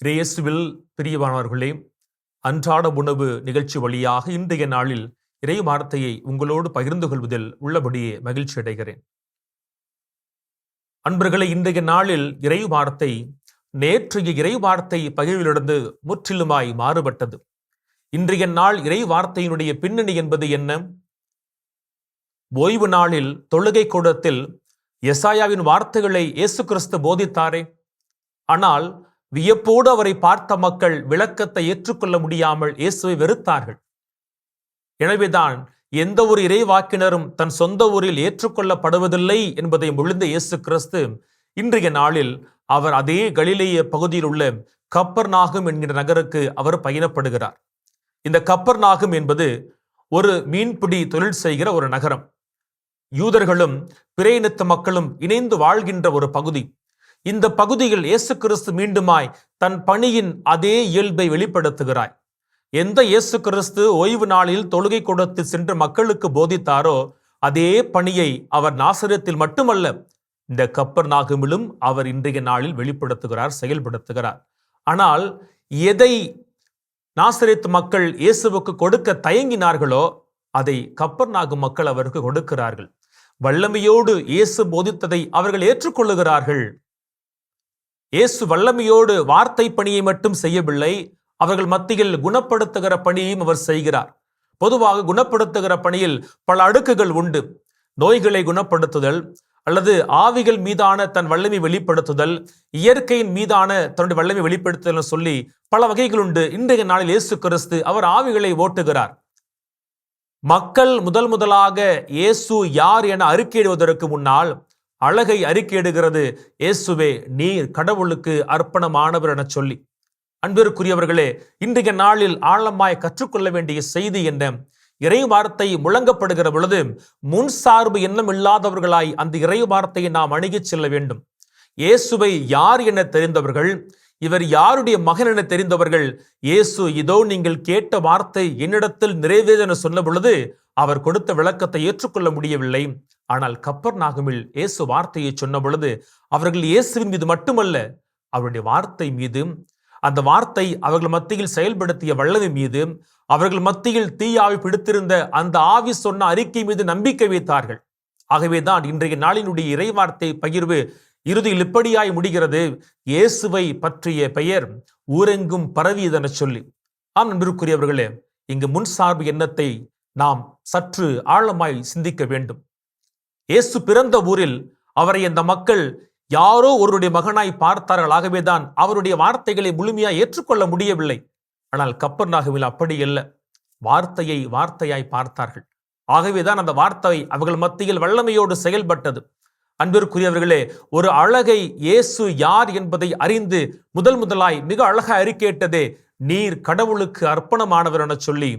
இறையேசுவில் பிரியமானவர்களே அன்றாட உணவு நிகழ்ச்சி வழியாக இன்றைய நாளில் இறை வார்த்தையை உங்களோடு பகிர்ந்து கொள்வதில் உள்ளபடியே மகிழ்ச்சி அடைகிறேன். அன்பர்களை இன்றைய நாளில் இறை வார்த்தை நேற்றைய இறை வார்த்தை பகிர்விலிருந்து முற்றிலுமாய் மாறுபட்டது. இன்றைய நாள் இறை வார்த்தையினுடைய பின்னணி என்பது என்ன? ஓய்வு நாளில் தொழுகை கூடத்தில் எசாயாவின் வார்த்தைகளை இயேசு கிறிஸ்து போதித்தாரே. ஆனால் வியப்போடு அவரை பார்த்த மக்கள் விளக்கத்தை ஏற்றுக்கொள்ள முடியாமல் இயேசுவை வெறுத்தார்கள். எனவேதான் எந்த ஒரு இறைவாக்கினரும் தன் சொந்த ஊரில் ஏற்றுக்கொள்ளப்படுவதில்லை என்பதை முழுந்த இயேசு கிறிஸ்து இன்றைய நாளில் அவர் அதே கலிலேய பகுதியில் உள்ள கப்பர் நாகும் என்கிற நகருக்கு அவர் பயணப்படுகிறார். இந்த கப்பர் நாகும் என்பது ஒரு மீன்பிடி தொழில் செய்கிற ஒரு நகரம். யூதர்களும் பிறை இனத்து மக்களும் இணைந்து வாழ்கின்ற ஒரு பகுதி. இந்த பகுதியில் இயேசு கிறிஸ்து மீண்டுமாய் தன் பணியின் அதே இயல்பை வெளிப்படுத்துகிறாய். எந்த இயேசு கிறிஸ்து ஓய்வு நாளில் தொழுகை கொடுத்து சென்று மக்களுக்கு போதித்தாரோ அதே பணியை அவர் நாசரத்தில் மட்டுமல்ல இந்த கப்பர் நாகமிலும் அவர் இன்றைய நாளில் வெளிப்படுத்துகிறார் செயல்படுத்துகிறார். ஆனால் எதை நாசரித்து மக்கள் இயேசுவுக்கு கொடுக்க தயங்கினார்களோ அதை கப்பர் நாகு மக்கள் அவருக்கு கொடுக்கிறார்கள். வல்லமையோடு இயேசு போதித்ததை அவர்கள் ஏற்றுக்கொள்ளுகிறார்கள். இயேசு வல்லமையோடு வார்த்தை பணியை மட்டும் செய்யவில்லை அவர்கள் மத்தியில் குணப்படுத்துகிற பணியையும் அவர் செய்கிறார். பொதுவாக குணப்படுத்துகிற பணியில் பல அடுக்குகள் உண்டு. நோய்களை குணப்படுத்துதல் அல்லது ஆவிகள் மீதான தன் வல்லமை வெளிப்படுத்துதல் இயற்கையின் மீதான தன்னுடைய வல்லமை வெளிப்படுத்துதல் சொல்லி பல வகைகள் உண்டு. இன்றைய நாளில் இயேசு கிறிஸ்து அவர் ஆவிகளை ஓட்டுகிறார். மக்கள் முதல் முதலாக இயேசு யார் என அறிக்கையிடுவதற்கு முன்னால் அழகை அறிக்கையிடுகிறது. இயேசுவே நீர் கடவுளுக்கு அர்ப்பணமானவர் என சொல்லி. அன்பிற்குரியவர்களே இன்றைய நாளில் ஆழமாய் கற்றுக்கொள்ள வேண்டிய செய்தி என்ன? இறை வார்த்தை முழங்கப்படுகிற பொழுது முன் சார்பு எண்ணம் இல்லாதவர்களாய் அந்த இறை வார்த்தையை நாம் அணுகிச் செல்ல வேண்டும். இயேசுவை யார் என தெரிந்தவர்கள் இவர் யாருடைய மகன் என தெரிந்தவர்கள் இயேசு இதோ நீங்கள் கேட்ட வார்த்தை என்னிடத்தில் நிறைவேதென சொன்ன பொழுது அவர் கொடுத்த விளக்கத்தை ஏற்றுக்கொள்ள முடியவில்லை. ஆனால் கப்பர் நாகமில் இயேசு வார்த்தையை சொன்ன பொழுது அவர்கள் இயேசுவின் மீது மட்டுமல்ல அவருடைய வார்த்தை மீது அந்த வார்த்தை அவர்கள் மத்தியில் செயல்படுத்திய வல்லமை மீது அவர்கள் மத்தியில் தீயாவை பிடித்திருந்த அந்த ஆவி சொன்ன அறிக்கை மீது நம்பிக்கை வைத்தார்கள். ஆகவேதான் இன்றைய நாளினுடைய இறைவார்த்தை பகிர்வு இறுதியில் இப்படியாய் முடிகிறது. இயேசுவை பற்றிய பெயர் ஊரெங்கும் பரவியதென சொல்லி. ஆம் நண்பிற்குரியவர்களே இங்கு முன் சார்பு எண்ணத்தை நாம் சற்று ஆழமாய் சிந்திக்க வேண்டும். இயேசு பிறந்த ஊரில் அவரை அந்த மக்கள் யாரோ ஒருவருடைய மகனாய் பார்த்தார்கள். ஆகவேதான் அவருடைய வார்த்தைகளை முழுமையாய் ஏற்றுக்கொள்ள முடியவில்லை. ஆனால் கப்பர் நாகவில் அப்படி அல்ல. வார்த்தையை வார்த்தையாய் பார்த்தார்கள். ஆகவேதான் அந்த வார்த்தை அவர்கள் மத்தியில் வல்லமையோடு செயல்பட்டது. அன்பிற்குரியவர்களே ஒரு அழகை இயேசு யார் என்பதை அறிந்து முதல் முதலாய் மிக அழகா அறிக்கையிட்டதே நீர் கடவுளுக்கு அர்ப்பணமானவர் என சொல்லி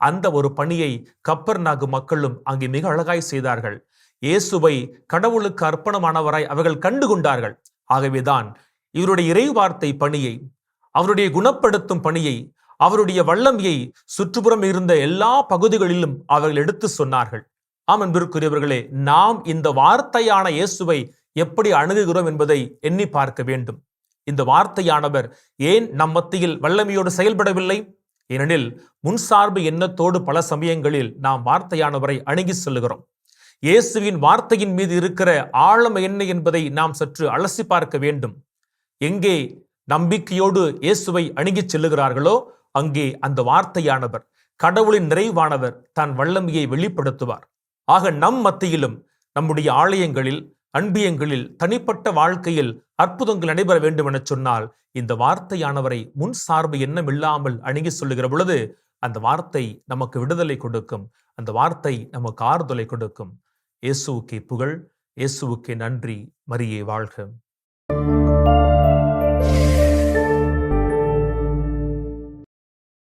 அந்த ஒரு பணியை கப்பர் நாகு மக்களும் அங்கே மிக அழகாய் செய்தார்கள். இயேசுவை கடவுளுக்கு அர்ப்பணமானவராய் அவர்கள் கண்டு கொண்டார்கள் ஆகவேதான் இவருடைய இறைவார்த்தை பணியை அவருடைய குணப்படுத்தும் பணியை அவருடைய வல்லமையை சுற்றுப்புறம் இருந்த எல்லா பகுதிகளிலும் அவர்கள் எடுத்து சொன்னார்கள். ஆம் அன்பிற்குரியவர்களே நாம் இந்த வார்த்தையான இயேசுவை எப்படி அணுகுகிறோம் என்பதை எண்ணி பார்க்க வேண்டும். இந்த வார்த்தையானவர் ஏன் நம் மத்தியில் வல்லமையோடு செயல்படவில்லை? ஏனெனில் முன்சார்பு எண்ணத்தோடு பல சமயங்களில் நாம் வார்த்தையானவரை அணுகி செல்லுகிறோம். இயேசுவின் வார்த்தையின் மீது இருக்கிற ஆழம் என்ன என்பதை நாம் சற்று அலசி பார்க்க வேண்டும். எங்கே நம்பிக்கையோடு இயேசுவை அணுகிச் செல்லுகிறார்களோ அங்கே அந்த வார்த்தையானவர் கடவுளின் நிறைவானவர் தன் வல்லமையை வெளிப்படுத்துவார். ஆக நம் மத்தியிலும் நம்முடைய ஆலயங்களில் அன்பியங்களில் தனிப்பட்ட வாழ்க்கையில் அற்புதங்கள் நடைபெற வேண்டும் என சொன்னால் இந்த வார்த்தையானவரை முன் சார்பு எண்ணம் இல்லாமல் அணுகி சொல்லுகிற பொழுது அந்த வார்த்தை நமக்கு விடுதலை கொடுக்கும். அந்த வார்த்தை நமக்கு ஆறுதலை கொடுக்கும். இயேசுவுக்கே புகழ் இயேசுவுக்கே நன்றி மரியே வாழ்க.